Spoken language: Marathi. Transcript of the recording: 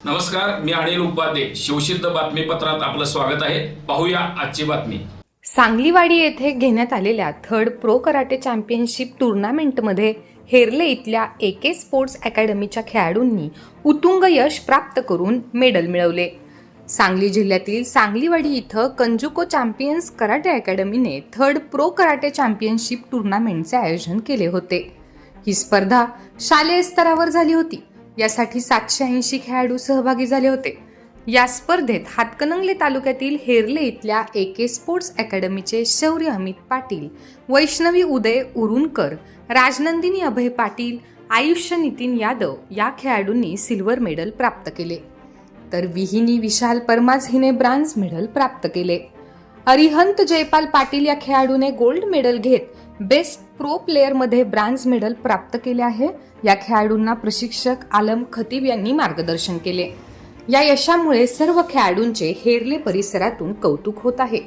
नमस्कार मी अनिल उपाध्ये. शिवसिद्ध बातमीपत्रात आपलं स्वागत आहे. पाहूया आजची बातमी. सांगलीवाडी येथे घेण्यात आलेल्या थर्ड प्रो कराटे चॅम्पियनशिप टुर्नामेंटमध्ये हेरले इथल्या एके स्पोर्ट्स अकॅडमीच्या खेळाडूंनी उत्तुंग यश प्राप्त करून मेडल मिळवले. सांगली जिल्ह्यातील सांगलीवाडी इथं कंजुको चॅम्पियन्स कराटे अकॅडमीने थर्ड प्रो कराटे चॅम्पियनशिप टुर्नामेंटचे आयोजन केले होते. ही स्पर्धा शालेय स्तरावर झाली होती. यासाठी सातशे ऐंशी खेळाडू सहभागी झाले होते. या स्पर्धेत हातकणंगले तालुक्यातील हेरले इथल्या ए के स्पोर्ट्स अकॅडमीचे शौर्य अमित पाटील वैष्णवी उदय उरुणकर राजनंदिनी अभय पाटील आयुष्य नितीन यादव या खेळाडूंनी सिल्वर मेडल प्राप्त केले. तर विहिनी विशाल परमाज हिने ब्रान्झ मेडल प्राप्त केले. अरिहंत जयपाल पाटील या खेळाडूने गोल्ड मेडल घेत बेस्ट प्रो प्लेअरमध्ये ब्रान्झ मेडल प्राप्त केले आहे. या खेळाडूंना प्रशिक्षक आलम खतीब यांनी मार्गदर्शन केले. या यशामुळे सर्व खेळाडूंचे हेरले परिसरातून कौतुक होत आहे.